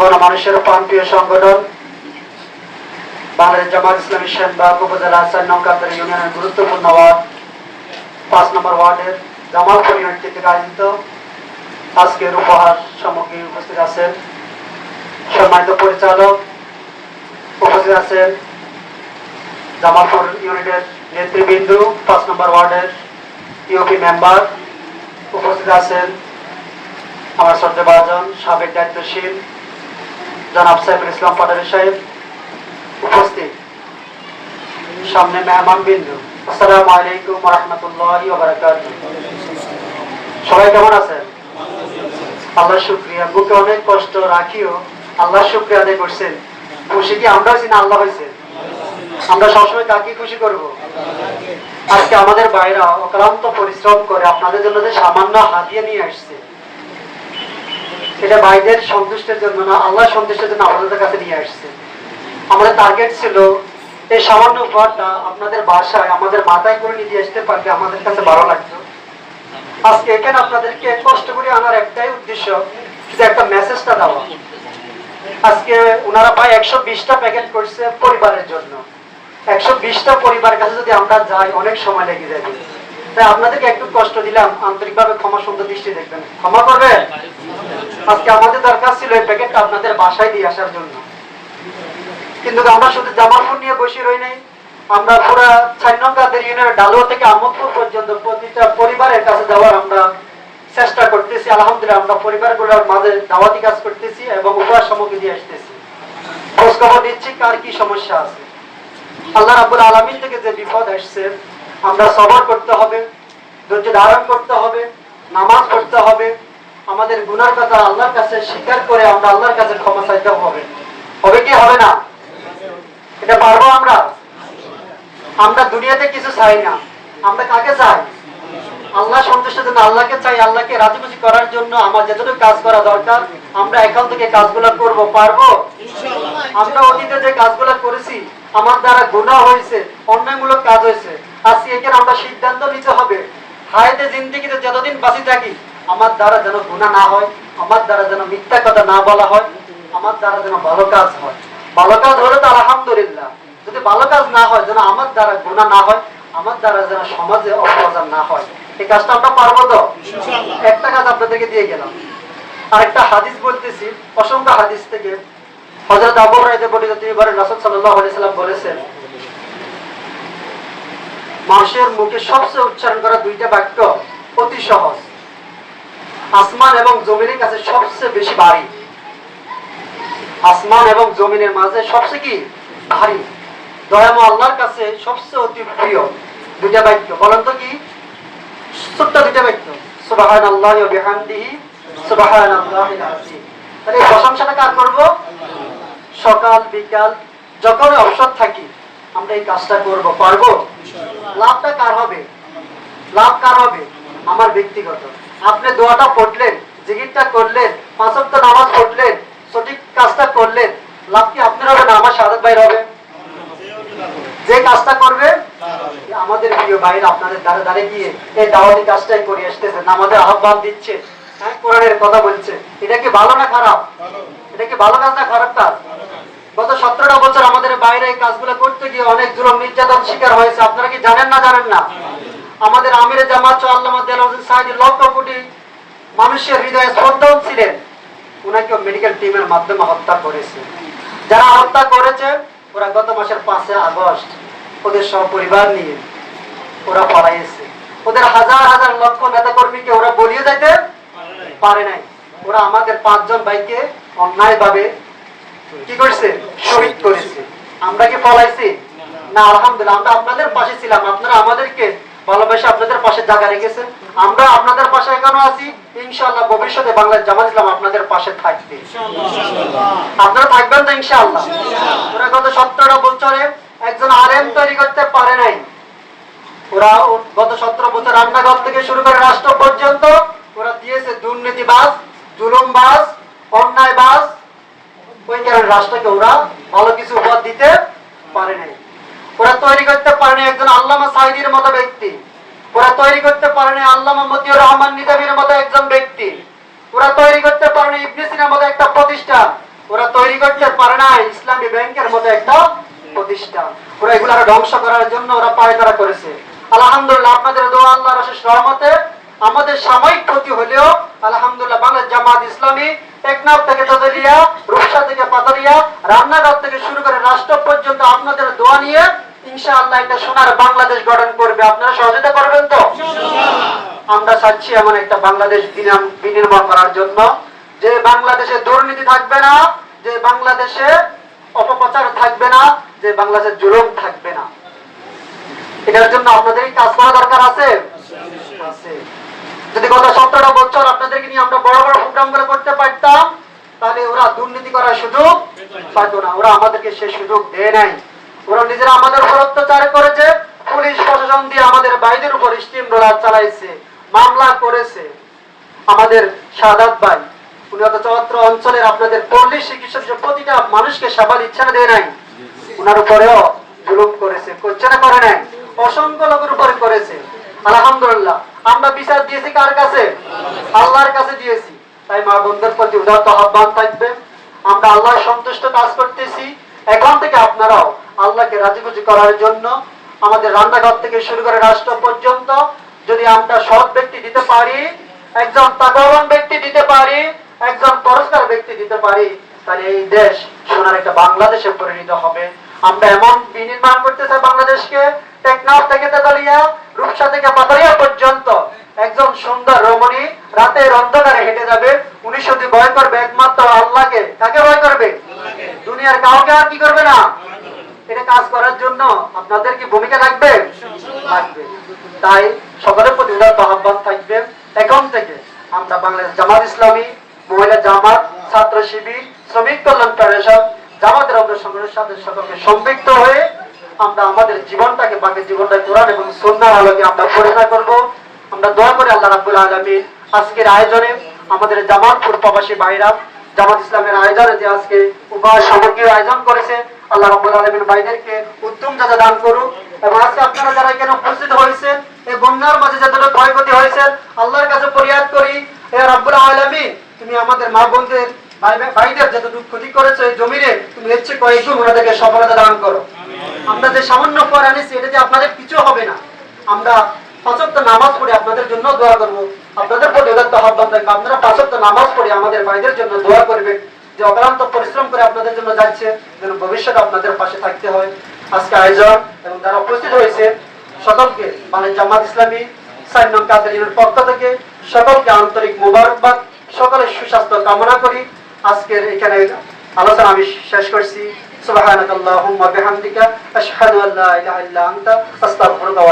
গণমানুষের প্রান্তীয় সংগঠন, বাংলাদেশ জামাত ইসলামী সেনবাগ উপজেলা চার নৌকান্তর ইউনিয়নের গুরুত্বপূর্ণ ওয়ার্ড, পাঁচ নম্বর ওয়ার্ডের জামালপুর ইউনিট থেকে আয়োজিত আজকের উপহার সামগ্রী উপস্থিত আছেন। সম্মানিত পরিচালক উপস্থিত আছেন জামালপুর ইউনিটের নেতৃবৃন্দ, পাঁচ নম্বর ওয়ার্ডের ইউপি মেম্বার উপস্থিত আছেন। আমার শ্রদ্ধেভাজন সাবেক দায়িত্বশীল জনাব সাইফুল ইসলাম পাটারি সাহেব উপস্থিত। সামনে মেহমান বিন্দু। আসসালামু আলাইকুম রহমতুল্লাহ সবাই কেমন আছেন? আল্লাহ শুক্রিয়া। বুকে অনেক কষ্ট রাখিও আল্লাহ শুক্রিয়া আদায় করছেন। খুশি কি আমরা হয়েছি না আল্লাহ হয়েছে? আমরা সবসময় কাকে খুশি করব? আজকে আমাদের বাইরা অক্লান্ত পরিশ্রম করে আপনাদের জন্য যে সামান্য হাতিয়ে নিয়ে আসছে। এটা ভাইদের সন্তুষ্টের জন্য না, আল্লাহ সন্তুষ্টের জন্য আমাদের কাছে নিয়ে আসছে। আমাদের টার্গেট ছিল এই সামান্য উপহারটা আপনাদের বাসায়, আমাদের মাথায় করে নিয়ে আসতে পারলে আমাদের কাছে ভালো লাগতো। আজকে এখানে আপনাদেরকে কষ্ট করে আনার একটাই উদ্দেশ্য, শুধু একটা মেসেজটা দেওয়া। আজকে ওনারা প্রায় একশো বিশটা প্যাকেট করছে পরিবারের জন্য। একশো বিশটা পরিবারের কাছে যদি আমরা যাই, অনেক সময় লেগে যাবে। তাই আপনাদেরকে একটু কষ্ট দিলাম। আন্তরিকভাবে ক্ষমা সুন্দর দৃষ্টি দেখবেন। ক্ষমা করবে আজকে আমাদের দরকার ছিল এই প্যাকেটটা আপনাদের বাসায় দিয়ে আসার জন্য। কিন্তু আমরা শুধু জামালপুর নিয়ে বসে রই নাই। আমরা পুরা ছান্নকাদের ইউনিয়নের ডালুয়া থেকে আমদপুর পর্যন্ত প্রতিটা পরিবারের কাছে যাওয়ার আমরা চেষ্টা করতেছি। আলহামদুলিল্লাহ, আমরা পরিবারগুলোর মাঝে দাওয়াতি কাজ করতেছি এবং উপহার সামগ্রী দিয়ে আসতেছি। খোঁজ খবর নিচ্ছি কার কি সমস্যা আছে। আল্লাহ রাবুল আলমিন থেকে যে বিপদ আসছে আমরা সবর করতে হবে ধৈর্য ধারণ করতে হবে নামাজ পড়তে হবে। আমাদের গুনার কথা আল্লাহর কাছে স্বীকার করে আমরা আল্লাহর কাছে ক্ষমা চাইতে হবে। হবে কি হবে না? এটা পারব আমরা? আমরা দুনিয়াতে কিছু চাই না। আমরা কাকে চাই? আল্লাহ সন্তুষ্টের জন্য আল্লাহকে চাই আল্লাহকে রাজি খুশি করার জন্য আমার যতটুকু কাজ করা দরকার আমরা এখন থেকে কাজগুলো করব। পারব? আমরা অতীতে যে কাজগুলো করেছি আমার দ্বারা গুণা হয়েছে অন্যায়মূলক কাজ হয়েছে। আজকে এখানে আমরা সিদ্ধান্ত নিতে হবে। হায়াতে জিন্দিগিতে যতদিন বাঁচি থাকি আমার দ্বারা যেন গুণা না হয় আমার দ্বারা যেন মিথ্যা কথা না বলা হয় আমার দ্বারা যেন ভালো কাজ হয়। ভালো কাজ হলে তো আলহামদুলিল্লাহ। যদি ভালো কাজ না হয় যেন আমার দ্বারা গুণা না হয় আমার দ্বারা যেন সমাজে অপপ্রচার না হয়। এই কাজটা আমরা পারব তো? একটা কাজ আপনাদেরকে দিয়ে গেলাম। আরেকটা হাদিস বলতেছি অসংখ্য হাদিস থেকে। হজরত আবু রাইতে বলিত তিনি বলেন রাসূল সাল্লাল্লাহু মানুষের মুখে সবচেয়ে উচ্চারণ করা দুইটা বাক্য অতি সহজ। আসমান এবং জমিনের কাছে সবচেয়ে বেশি ভারী। আসমান এবং জমিনের মাঝে সবচেয়ে কি? ভারী। দয়াময় আল্লাহর কাছে সবচেয়ে অতি প্রিয় দুইটা বাক্য। বলেন তো কি? ছোট্ট দুইটা বাক্য। সুবাহান আল্লাহ বিহামদিহি সুবাহান আল্লাহ তাহলে প্রশংসাটা কার করব? সকাল, বিকাল যখন অবসর থাকি আমরা এই কাজটা করব পারব? লাভটা কার হবে? লাভ কার হবে? আমার ব্যক্তিগত। আপনি দোয়াটা পড়লেন জিগিরটা করলেন পাঁচক্ত নামাজ পড়লেন সঠিক কাজটা করলেন লাভ কি আপনার হবে না আমার সাদত ভাইয়ের হবে? যে কাজটা করবে আমাদের প্রিয় ভাইরা আপনাদের দ্বারে দ্বারে গিয়ে এই দাওয়াতি কাজটাই করে আসতেছে আমাদের আহ্বান দিচ্ছে হ্যাঁ কোরআনের কথা বলছে। এটা কি ভালো না খারাপ? এটা কি ভালো কাজ না খারাপ কাজ? গত সতেরোটা বছর আমাদের বাইরে এই কাজগুলো করতে গিয়ে অনেক জুলুম নির্যাতন শিকার হয়েছে। আপনারা কি জানেন না জানেন না? আমাদের আমিরে জামাত সাহেব লক্ষ কোটি মানুষের হৃদয়ে শ্রদ্ধা ছিলেন। ওনাকে মেডিকেল টিমের মাধ্যমে হত্যা করেছে। যারা হত্যা করেছে, ওরা গত মাসের পাঁচে আগস্ট ওদের সব পরিবার নিয়ে ওরা পড়াইছে ওদের হাজার হাজার লক্ষ নেতা কর্মীকে ওরা বলিয়ে যাইতে পারে নাই। ওরা আমাদের পাঁচজন ভাইকে অন্যায় ভাবে কি করছে? শহীদ করেছে। আমরা কি না আলহামদুলিল্লাহ আমরা আপনাদের পাশে ছিলাম। আপনারা আমাদেরকে ভালোবাসে আপনাদের পাশে জায়গা রেখেছেন। আমরা আপনাদের পাশে এখনও আছি। ইনশাআল্লাহ ভবিষ্যতে বাংলাদেশ জামাত ইসলাম আপনাদের পাশে থাকবে। আপনারা থাকবেন তো ইনশাআল্লাহ? ওরা গত সতেরো বছরে একজন আলেম তৈরি করতে পারে নাই। ওরা গত সতেরো বছর রান্নাঘর থেকে শুরু করে রাষ্ট্র পর্যন্ত ওরা দিয়েছে দুর্নীতিবাজ জুলুমবাজ অন্যায়বাজ ওই কারণে রাষ্ট্রকে ওরা? ভালো কিছু উপহার দিতে পারে নাই। ওরা তৈরি করতে পারেনি একজন আল্লামা সাইদির মতো ব্যক্তি। ওরা তৈরি করতে পারেনি আল্লামা মতিউর রহমান নিজামীর মতো একজন ব্যক্তি। ওরা তৈরি করতে পারেনি ইবনে সিনার মতো একটা প্রতিষ্ঠান। ওরা তৈরি করতে পারে না ইসলামী ব্যাংকের মতো একটা প্রতিষ্ঠান। ওরা এগুলো ধ্বংস করার জন্য ওরা পায়তারা করেছে। আলহামদুলিল্লাহ, আপনাদের দোয়া, আল্লাহর অশেষ রহমতে আমাদের সাময়িক ক্ষতি হলেও আলহামদুলিল্লাহ বাংলাদেশ জামাত ইসলামী টেকনাফ থেকে তদলিয়া রূপসা থেকে পাতলিয়া রান্নাঘর থেকে শুরু করে রাষ্ট্র পর্যন্ত আপনাদের দোয়া নিয়ে ইনশাআল্লাহ একটা সোনার বাংলাদেশ গঠন করবে। আপনারা সহযোগিতা করবেন তো? আমরা চাচ্ছি এমন একটা বাংলাদেশ বিনির্মাণ করার জন্য। যে বাংলাদেশে দুর্নীতি থাকবে না যে বাংলাদেশে অপপ্রচার থাকবে না যে বাংলাদেশে জুলুম থাকবে না। এটার জন্য আপনাদের কাজ করা দরকার আছে। আছে। যদি গত সতেরো বছর আপনাদেরকে নিয়ে আমরা বড় বড় প্রোগ্রামগুলো করতে পারতাম, তাহলে ওরা দুর্নীতি করার সুযোগ পাইতো না। ওরা আমাদেরকে সে সুযোগ দেয় নাই। ওরা নিজেরা আমাদের উপর অত্যাচার করেছে, পুলিশ প্রশাসন দিয়ে আমাদের বাইদের উপর স্টিম রোলার চালাইছে, মামলা করেছে। আমাদের সাদাত ভাই, উনি অত চত্র অঞ্চলের আপনাদের পল্লী চিকিৎসক যে প্রতিটা মানুষকে সেবা দিচ্ছে না দেয় নাই, উনার উপরেও জুলুম করেছে করছে না করে নাই, অসংখ্য লোকের উপরে করেছে। আলহামদুলিল্লাহ। আমরা বিচার দিয়েছি কার কাছে? আল্লাহর কাছে দিয়েছি। তাই মা বন্ধুর প্রতি উদারত আহ্বান থাকবে। আমরা আল্লাহ সন্তুষ্ট কাজ করতেছি। এখন থেকে আপনারাও আল্লাহকে রাজিখুজি করার জন্য আমাদের রান্নাঘর থেকে শুরু করে রাষ্ট্র পর্যন্ত যদি আমরা সৎ ব্যক্তি দিতে পারি, একজন তাকওয়ান ব্যক্তি দিতে পারি, একজন পরস্কার ব্যক্তি দিতে পারি, তাহলে এই দেশ সোনার একটা বাংলাদেশে পরিণত হবে। আমরা এমন বিনির্মাণ করতে চাই বাংলাদেশকে। টেকনাফ থেকে তেতালিয়া, রূপসা থেকে পাতালিয়া পর্যন্ত একজন সুন্দর রমণী রাতের অন্ধকারে হেঁটে যাবে। উনি শুধু ভয় করবে একমাত্র আল্লাহকে। কাকে ভয় করবে? দুনিয়ার কাউকে আর কি করবে না? এটা কাজ করার জন্য আপনাদের কি ভূমিকা লাগবে? লাগবে। তাই সকলের প্রতি আহ্বান থাকবে। এখন থেকে আমরা বাংলাদেশ জামাত ইসলামী মহিলা জামাত ছাত্র শিবির শ্রমিক কল্যাণ ফেডারেশন জামাতের অঙ্গ সংগঠনের সাথে সকলকে সম্পৃক্ত হয়ে আমরা আমাদের জীবনটাকে বাকি জীবনটা কোরআন এবং সন্ন্যার আলোকে আমরা পরিচালনা করব। আমরা দোয়া করে আল্লাহ রাব্বুল আলামিন আজকের আয়োজনে আমাদের জামাতপুর প্রবাসী ভাইরা জামাত ইসলামের আয়োজনে যে আজকে উপহার সামগ্রীর আয়োজন করেছে, আল্লাহ রাব্বুল আলামিন ভাইদেরকে উত্তম যাতে দান করুক। এবং আজকে আপনারা যারা এখানে উপস্থিত হয়েছেন, এই বন্যার মাঝে যতটা ক্ষয়ক্ষতি হয়েছে, আল্লাহর কাছে ফরিয়াদ করি হে রাব্বুল আলামিন, তুমি আমাদের মা বোনদের, ভাই- ভাইদের যতটুকু ক্ষতি করেছে এই জমিরে তুমি এর চেয়ে কয়েকগুণ ওনাদেরকে সফলতা দান করো। আমরা যে সামান্য পর আনিছি, এটা যে আপনাদের কিছু হবে না। আমরা পাঁচক্ত নামাজ পড়ে আপনাদের জন্য দোয়া করব। আপনাদের প্রতি আহ্বান থাকবে। আপনারা পাঁচক্ত নামাজ পড়ে আমাদের ভাইদের জন্য দোয়া করবেন যে অক্লান্ত পরিশ্রম করে আপনাদের জন্য যাচ্ছে, যেন ভবিষ্যতে আপনাদের পাশে থাকতে হয়। আজকে আয়োজন এবং যারা উপস্থিত হয়েছে, সকলকে মানে জামাত ইসলামী সাইন কাদের পক্ষ থেকে সকলকে আন্তরিক মুবারকবাদ। সকলের সুস্বাস্থ্য কামনা করি। আজকের এখানে আলোচনা আমি শেষ করছি। সুবহানাকাল্লাহুম্মা বিহামদিকা। আশহাদু আল্লা ইলাহা ইল্লা আনতা। আস্তাগফিরুকা